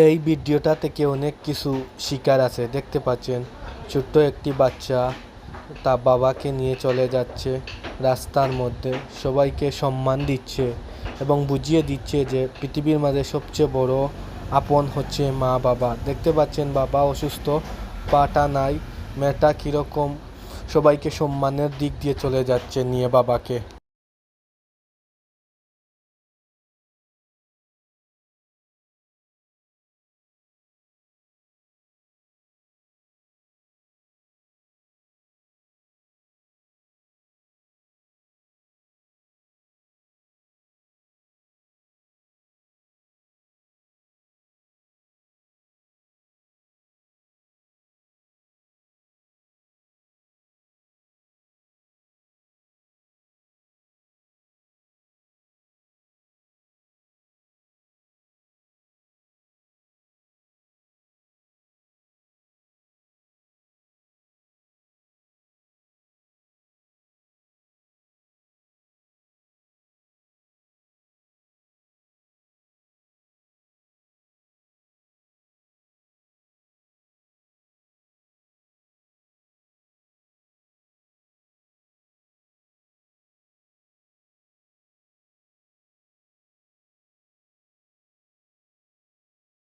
এই ভিডিওটা থেকে অনেক কিছু শিকার আছে? দেখতে পাচ্ছেন, ছোট্ট একটি বাচ্চা তার বাবাকে নিয়ে চলে যাচ্ছে রাস্তার মধ্যে। সবাইকে সম্মান দিচ্ছে এবং বুঝিয়ে দিচ্ছে যে পৃথিবীর মাঝে সবচেয়ে বড় আপন হচ্ছে মা বাবা। দেখতে পাচ্ছেন, বাবা অসুস্থ, পাটা নাই, মেয়েটা কীরকম সবাইকে সম্মানের দিক দিয়ে চলে যাচ্ছে নিয়ে বাবাকে।